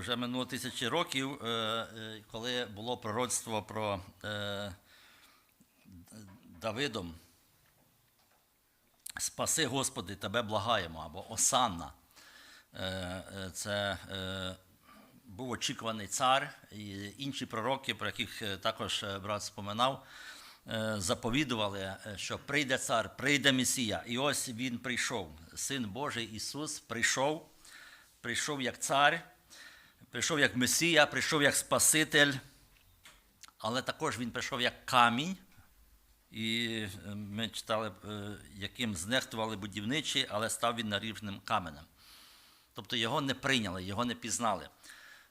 вже минуло тисячі років, е, е, коли було пророцтво про е, Давидом. Спаси, Господи, тебе благаємо, або Осанна. Це був очікуваний цар, і інші пророки, про яких також брат споминав, заповідували, що прийде цар, прийде Месія. І ось він прийшов. Син Божий Ісус прийшов, прийшов як цар, прийшов як Месія, прийшов як Спаситель, але також він прийшов як камінь. І е, ми читали, е, яким знехтували будівничі, але став він наріжним каменем. Тобто його не прийняли, його не пізнали.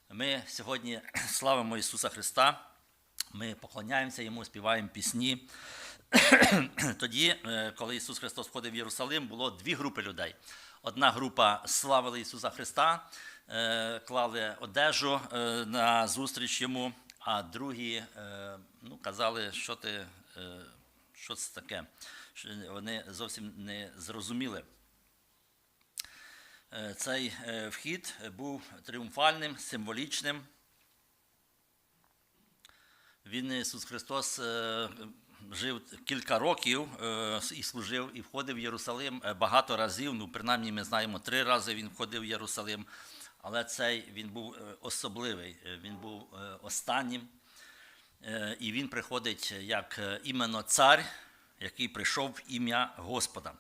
Ми сьогодні славимо Ісуса Христа, ми поклоняємося Йому, співаємо пісні. Тоді, е, коли Ісус Христос входив в Єрусалим, було дві групи людей. Одна група славили Ісуса Христа, клали одежу е, на зустріч йому, а другі е, ну, казали, що ти, е, що це таке. Вони зовсім не зрозуміли. Е, Цей е, вхід був тріумфальним, символічним. Він Ісус Христос е, жив кілька років е, і служив, і входив в Єрусалим е, багато разів. Ну, принаймні, ми знаємо, три рази він входив в Єрусалим, але цей він був е, особливий, е, він був е, останнім. І він приходить як іменно цар, який прийшов в ім'я Господа.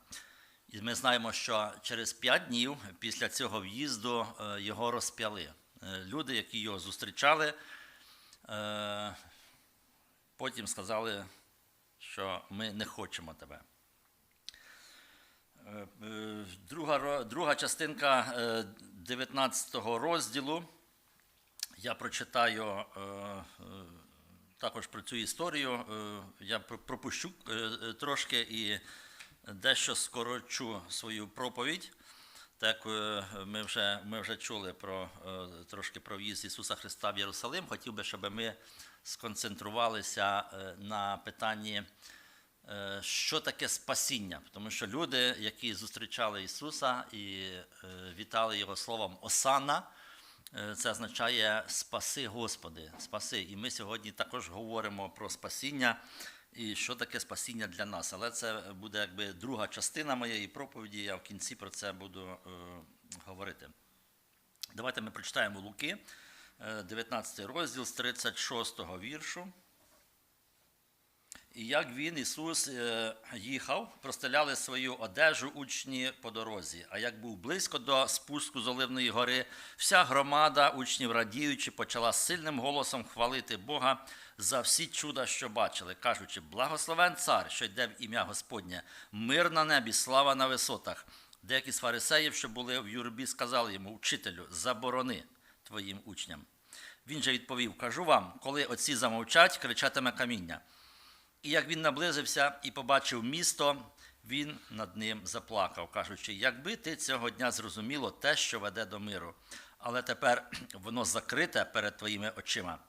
І ми знаємо, що через п'ять днів після цього в'їзду його розп'яли. Люди, які його зустрічали, потім сказали, що ми не хочемо тебе. Е, е, Друга, друга частинка е, 19 розділу. Я прочитаю е, е, також про цю історію. Е, Я пропущу е, е, трошки і дещо скорочу свою проповідь. Так е, ми вже, ми вже чули про, е, трошки про в'їзд Ісуса Христа в Єрусалим. Хотів би, щоб ми сконцентрувалися е, на питанні, е, що таке спасіння. Тому що люди, які зустрічали Ісуса і е, вітали Його словом Осана, Е, Це означає спаси Господи, спаси. І ми сьогодні також говоримо про спасіння і що таке спасіння для нас. Але це буде якби друга частина моєї проповіді. Я в кінці про це буду е, говорити. Давайте ми прочитаємо Луки, е, 19 розділ з 36 віршу. І як він, Ісус, е, їхав, простеляли свою одежу учні по дорозі. А як був близько до спуску з Оливної гори, вся громада учнів, радіючи, почала сильним голосом хвалити Бога за всі чуда, що бачили, кажучи: Благословен цар, що йде в ім'я Господнє, мир на небі, слава на висотах. Деякі з фарисеїв, що були в юрбі, сказали йому, учителю, заборони твоїм учням. Він же відповів: Кажу вам, коли оці замовчать, кричатиме каміння. І як він наблизився і побачив місто, він над ним заплакав, кажучи, якби ти цього дня зрозуміло те, що веде до миру, але тепер воно закрите перед твоїми очима.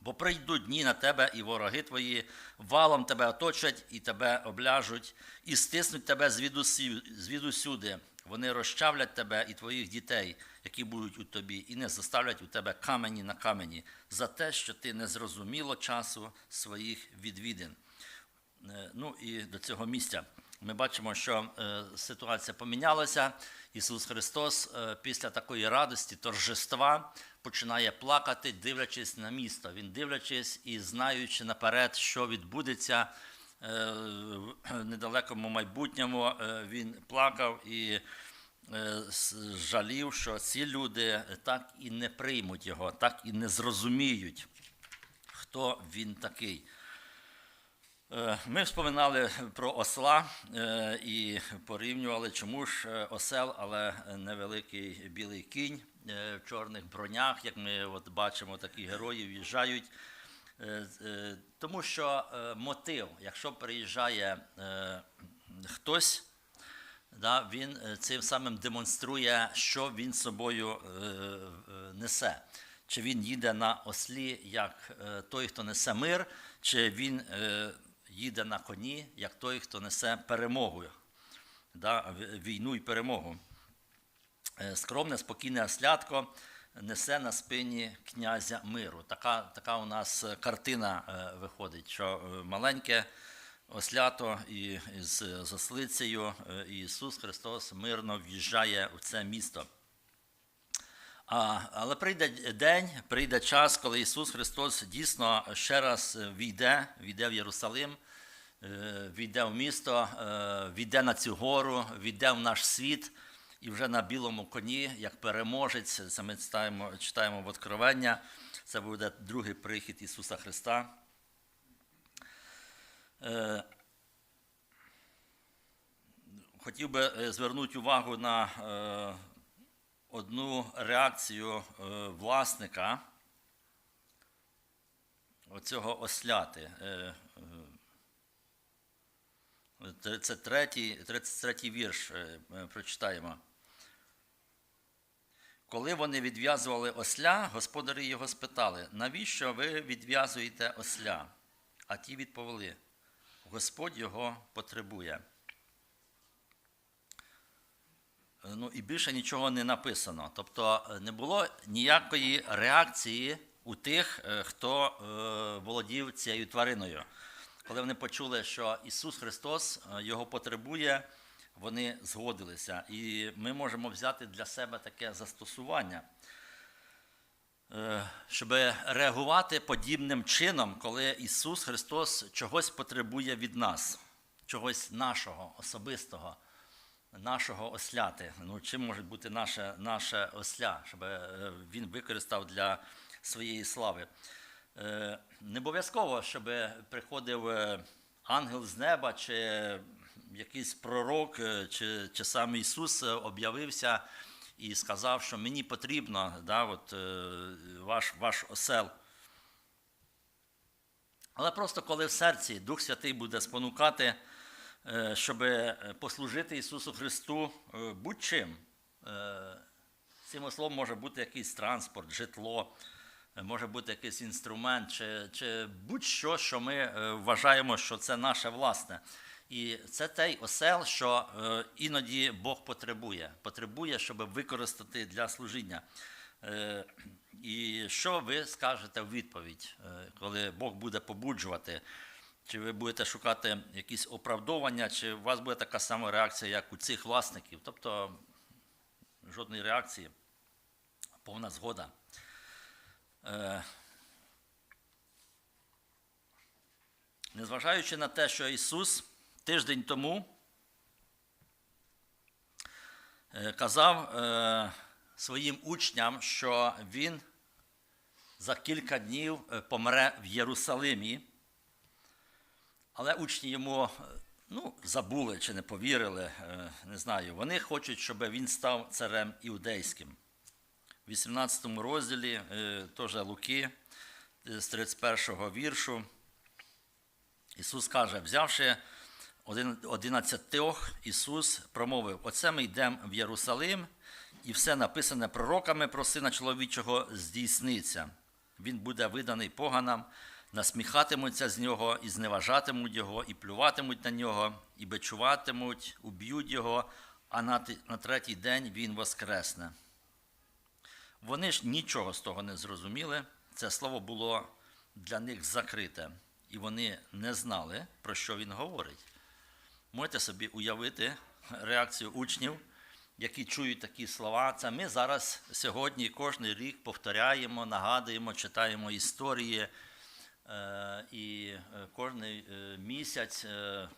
Бо прийдуть дні на тебе, і вороги твої валом тебе оточать, і тебе обляжуть, і стиснуть тебе звідусюди. Вони розчавлять тебе і твоїх дітей, які будуть у тобі, і не заставлять у тебе камені на камені за те, що ти не зрозуміло часу своїх відвідин. Е, Ну і до цього місця ми бачимо, що е, ситуація помінялася. Ісус Христос е, після такої радості, торжества починає плакати, дивлячись на місто. Він дивлячись і знаючи наперед, що відбудеться в недалекому майбутньому, е, він плакав і е, жалів, що ці люди так і не приймуть його, так і не зрозуміють, хто він такий. Е, Ми вспоминали про осла е, і порівнювали, чому ж е, осел, але невеликий білий кінь е, в чорних бронях, як ми от бачимо, такі герої в'їжджають. Е, е, Тому що е, мотив, якщо приїжджає хтось, він цим самим демонструє, що він собою несе. Чи він їде на ослі, як той, хто несе мир, чи він їде на коні, як той, хто несе перемогу, війну і перемогу. Скромне, спокійне ослятко несе на спині князя миру. Така, така у нас е, картина е, виходить, що е, маленьке ослято і з заслицею Ісус Христос мирно в'їжджає в це місто. А, але прийде день, прийде час, коли Ісус Христос дійсно ще раз війде, війде в Єрусалим, війде в місто, війде на цю гору, війде в наш світ, і вже на білому коні, як переможець, це ми читаємо, читаємо в Откровення, це буде другий прихід Ісуса Христа. Е, Хотів би е, звернути увагу на е, одну реакцію власника оцього осляти. Е, е, 33, 33 вірш прочитаємо. Коли вони відв'язували осля, господарі його спитали, навіщо ви відв'язуєте осля? А ті відповіли: Господь його потребує. Ну і більше нічого не написано. Тобто е, не було ніякої реакції у тих, е, хто е, володів цією твариною. Коли вони почули, що Ісус Христос його потребує, вони згодилися. І ми можемо взяти для себе таке застосування, е, щоб реагувати подібним чином, коли Ісус Христос чогось потребує від нас, чогось нашого, особистого нашого осляти. Ну, чим може бути наше, наше осля, щоб е, він використав для своєї слави. Е, Не обов'язково, щоб приходив ангел з неба, чи якийсь пророк, е, чи, чи сам Ісус е, об'явився і сказав, що мені потрібно да, от, е, ваш, ваш осел. Але просто коли в серці Дух Святий буде спонукати, щоб послужити Ісусу Христу будь-чим. Цим ослом може бути якийсь транспорт, житло, може бути якийсь інструмент, чи, чи будь-що, що ми вважаємо, що це наше власне. І це той осел, що е, іноді Бог потребує, потребує, щоб використати для служіння. Е, І що ви скажете в відповідь, е, коли Бог буде побуджувати? Чи ви будете шукати якісь оправдовання, чи у вас буде така сама реакція, як у цих власників? Тобто жодної реакції, повна згода. Незважаючи на те, що Ісус тиждень тому е, казав е, своїм учням, що Він за кілька днів е, помре в Єрусалимі, але учні йому ну, забули чи не повірили, не знаю. Вони хочуть, щоб він став царем іудейським. В 18 розділі теж Луки з 31 віршу. Ісус каже, взявши один- одинадцятьох, Ісус промовив: Оце ми йдемо в Єрусалим, і все написане пророками про сина чоловічого здійсниться. Він буде виданий поганам, насміхатимуться з нього, і зневажатимуть його, і плюватимуть на нього, і бичуватимуть, уб'ють його, а на третій день він воскресне. Вони ж нічого з того не зрозуміли. Це слово було для них закрите, і вони не знали, про що він говорить. Можете собі уявити реакцію учнів, які чують такі слова. Це ми зараз сьогодні кожен рік повторяємо, нагадуємо, читаємо історії. е, І е, кожен місяць е,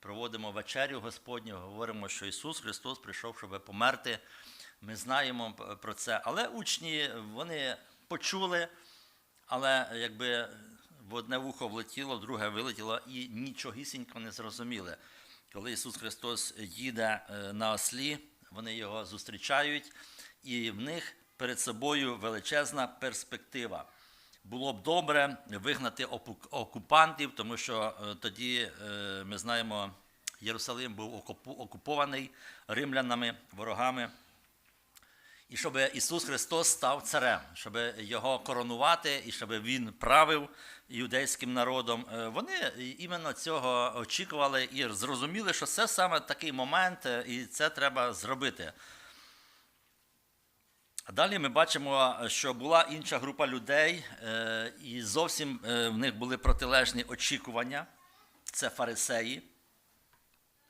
проводимо вечерю Господню, говоримо, що Ісус Христос прийшов, щоб померти. Ми знаємо про це. Але учні вони почули, але якби в одне вухо влетіло, в друге вилетіло і нічогісінько не зрозуміли. Коли Ісус Христос їде е, на ослі, вони його зустрічають, і в них перед собою величезна перспектива. Було б добре вигнати окупантів, тому що е, тоді е, ми знаємо, Єрусалим був окупований римлянами, ворогами. І щоб Ісус Христос став царем, щоб його коронувати і щоб він правив юдейським народом. Е, Вони іменно цього очікували і зрозуміли, що це саме такий момент, е, і це треба зробити. А далі ми бачимо, що була інша група людей, е, і зовсім в них були протилежні очікування. Це фарисеї.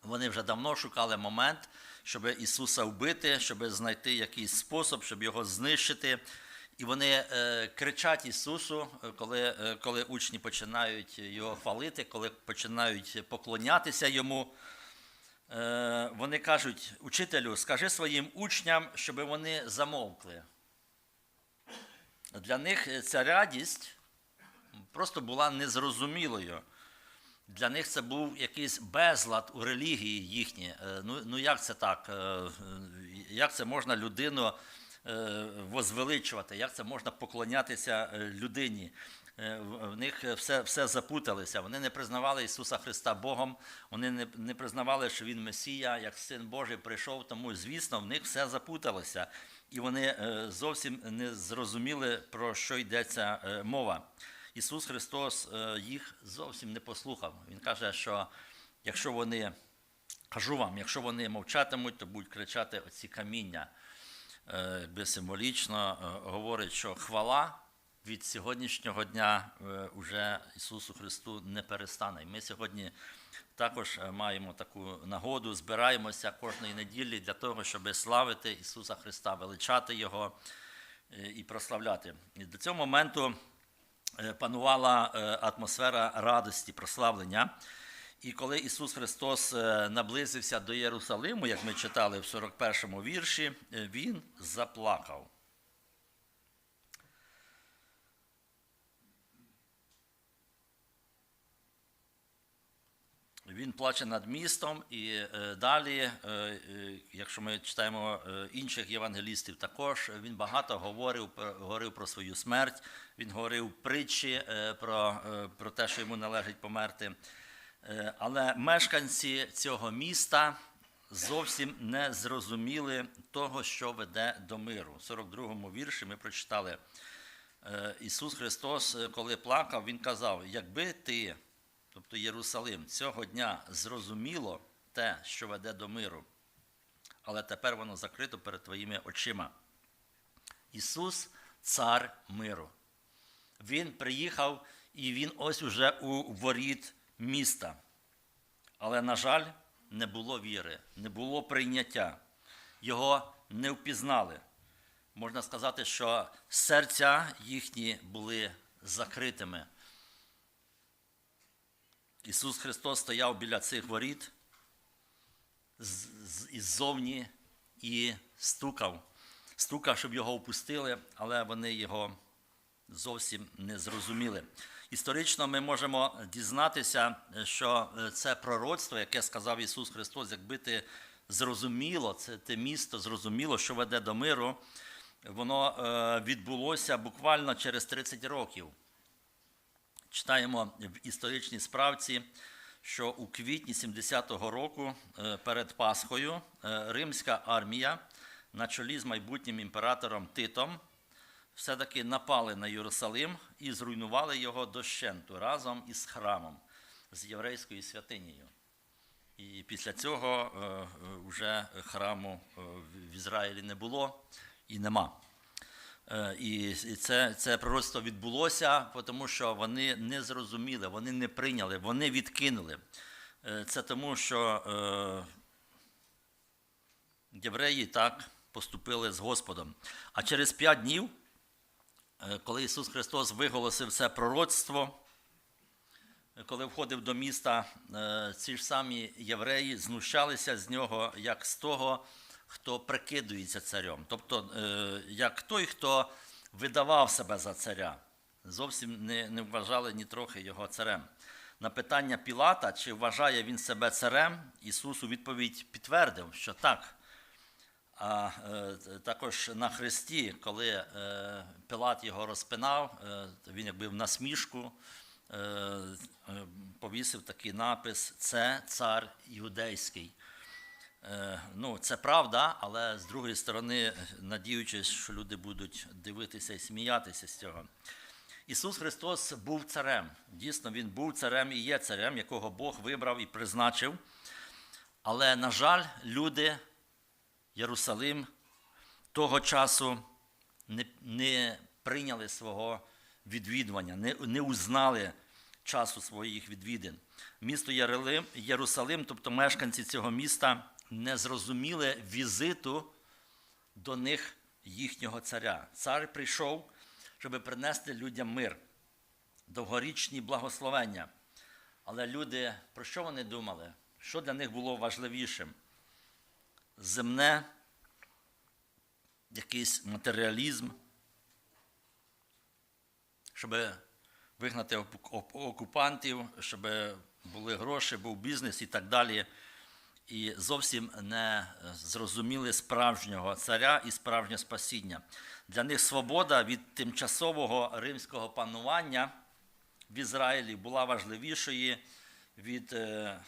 Вони вже давно шукали момент, щоб Ісуса вбити, щоб знайти якийсь спосіб, щоб його знищити. І вони е, кричать Ісусу, е, коли, е, коли учні починають його хвалити, коли починають поклонятися йому. Вони кажуть, учителю, скажи своїм учням, щоб вони замовкли. Для них ця радість просто була незрозумілою. Для них це був якийсь безлад у релігії їхній. Е, Ну, ну як це так? Е, Як це можна людину е, возвеличувати? Як це можна поклонятися людині? В них все, все запуталося. Вони не признавали Ісуса Христа Богом, вони не, не признавали, що Він Месія, як Син Божий прийшов, тому, звісно, в них все запуталося. І вони зовсім не зрозуміли, про що йдеться мова. Ісус Христос е, їх зовсім не послухав. Він каже, що якщо вони, кажу вам, якщо вони мовчатимуть, то будуть кричати оці каміння. Е, Якби символічно е, говорить, що хвала від сьогоднішнього дня уже Ісусу Христу не перестане. І ми сьогодні також маємо таку нагоду, збираємося кожної неділі для того, щоб славити Ісуса Христа, величати Його і прославляти. І до цього моменту панувала е, атмосфера радості, прославлення. І коли Ісус Христос е, наблизився до Єрусалиму, як ми читали в 41-му вірші, е, Він заплакав. Він плаче над містом, і е, далі, е, е, якщо ми читаємо інших євангелістів, також він багато говорив, говорив про свою смерть, він говорив притчі про, про те, що йому належить померти. Але мешканці цього міста зовсім не зрозуміли того, що веде до миру. У 42-му вірші ми прочитали. Ісус Христос, коли плакав, Він казав: якби ти, тобто Єрусалим, цього дня зрозуміло те, що веде до миру, але тепер воно закрито перед твоїми очима. Ісус цар миру. Він приїхав і він ось уже у воріт міста. Але, на жаль, не було віри, не було прийняття. Його не впізнали. Можна сказати, що серця їхні були закритими. Ісус Христос стояв біля цих воріт іззовні і стукав. Стукав, щоб його впустили, але вони його зовсім не зрозуміли. Історично ми можемо дізнатися, що е, це пророцтво, яке сказав Ісус Христос, якби ти зрозуміло, це те місто зрозуміло, що веде до миру, воно е, відбулося буквально через 30 років. Читаємо в історичній справці, що у квітні 70-го року е, перед Пасхою е, римська армія на чолі з майбутнім імператором Титом все-таки напали на Єрусалим і зруйнували його дощенту разом із храмом, з єврейською святинею. І після цього е, вже храму в Ізраїлі не було і нема. Е, І це, це пророцтво відбулося, тому що вони не зрозуміли, вони не прийняли, вони відкинули. Е, Це тому, що е, євреї так поступили з Господом. А через п'ять днів, коли Ісус Христос виголосив це пророцтво, коли входив до міста, ці ж самі євреї знущалися з нього як з того, хто прикидується царем. Тобто, е, як той, хто видавав себе за царя, зовсім не, не вважали ні трохи його царем. На питання Пілата, чи вважає він себе царем, Ісус у відповідь підтвердив, що так. А е, також на хресті, коли е, Пилат його розпинав, е, він якби в насмішку е, е, повісив такий напис Це цар юдейський. Е, ну, це правда, але з другої сторони, надіючись, що люди будуть дивитися і сміятися з цього. Ісус Христос був царем. Дійсно, Він був царем і є царем, якого Бог вибрав і призначив. Але, на жаль, люди, Єрусалим того часу не, не прийняли свого відвідування, не, не узнали часу своїх відвідин. Місто Єрусалим, тобто мешканці цього міста, не зрозуміли візиту до них їхнього царя. Цар прийшов, щоб принести людям мир, довгорічні благословення. Але люди, про що вони думали? Що для них було важливішим? Земне, якийсь матеріалізм, щоб вигнати окупантів, щоб були гроші, був бізнес і так далі. І зовсім не зрозуміли справжнього царя і справжнє спасіння. Для них свобода від тимчасового римського панування в Ізраїлі була важливішою від е,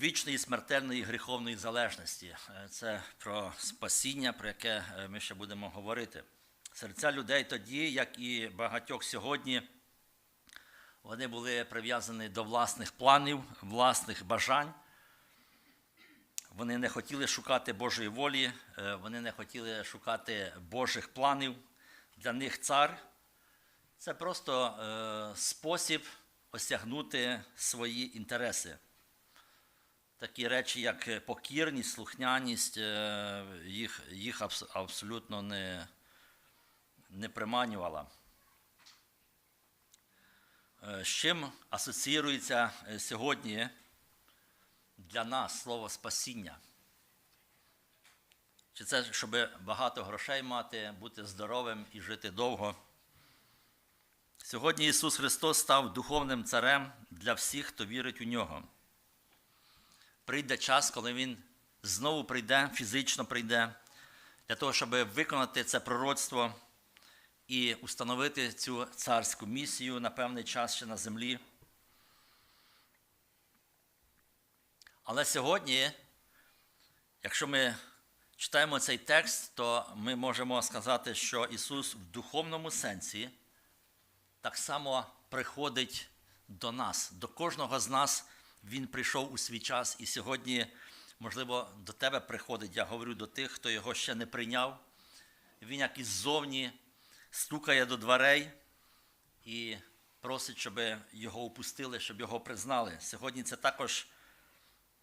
вічної смертельної гріховної залежності. Е, Це про спасіння, про яке е, ми ще будемо говорити. Серця людей тоді, як і багатьох сьогодні, вони були прив'язані до власних планів, власних бажань. Вони не хотіли шукати Божої волі, е, вони не хотіли шукати Божих планів. Для них цар це просто е, спосіб осягнути свої інтереси. Такі речі, як покірність, слухняність, е, їх, їх абс- абсолютно не, не приманювала. Е, З чим асоціюється е, сьогодні для нас слово спасіння? Чи це, щоб багато грошей мати, бути здоровим і жити довго? Сьогодні Ісус Христос став духовним царем для всіх, хто вірить у нього. Прийде час, коли Він знову прийде, фізично прийде, для того, щоб виконати це пророцтво і установити цю царську місію на певний час ще на землі. Але сьогодні, якщо ми читаємо цей текст, то ми можемо сказати, що Ісус в духовному сенсі так само приходить до нас. До кожного з нас Він прийшов у свій час, і сьогодні, можливо, до тебе приходить. Я говорю до тих, хто його ще не прийняв. Він як іззовні стукає до дверей і просить, щоб його опустили, щоб його признали. Сьогодні це також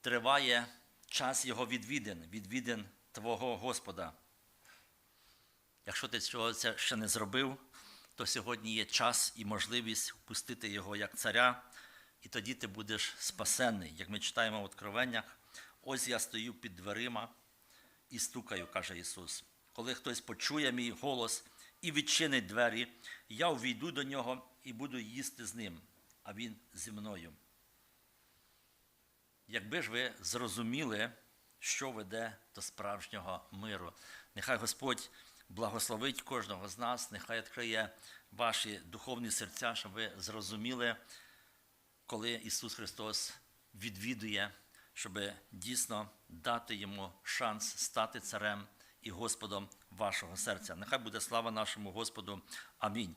триває час його відвідин, відвідин Твого Господа. Якщо ти цього ще не зробив, то сьогодні є час і можливість впустити його як царя, і тоді ти будеш спасенний. Як ми читаємо в Откровеннях, ось я стою під дверима і стукаю, каже Ісус. Коли хтось почує мій голос і відчинить двері, я увійду до нього і буду їсти з ним, а він зі мною. Якби ж ви зрозуміли, що веде до справжнього миру. Нехай Господь благословить кожного з нас, нехай відкриє ваші духовні серця, щоб ви зрозуміли, коли Ісус Христос відвідує, щоб дійсно дати йому шанс стати царем і Господом вашого серця. Нехай буде слава нашому Господу. Амінь.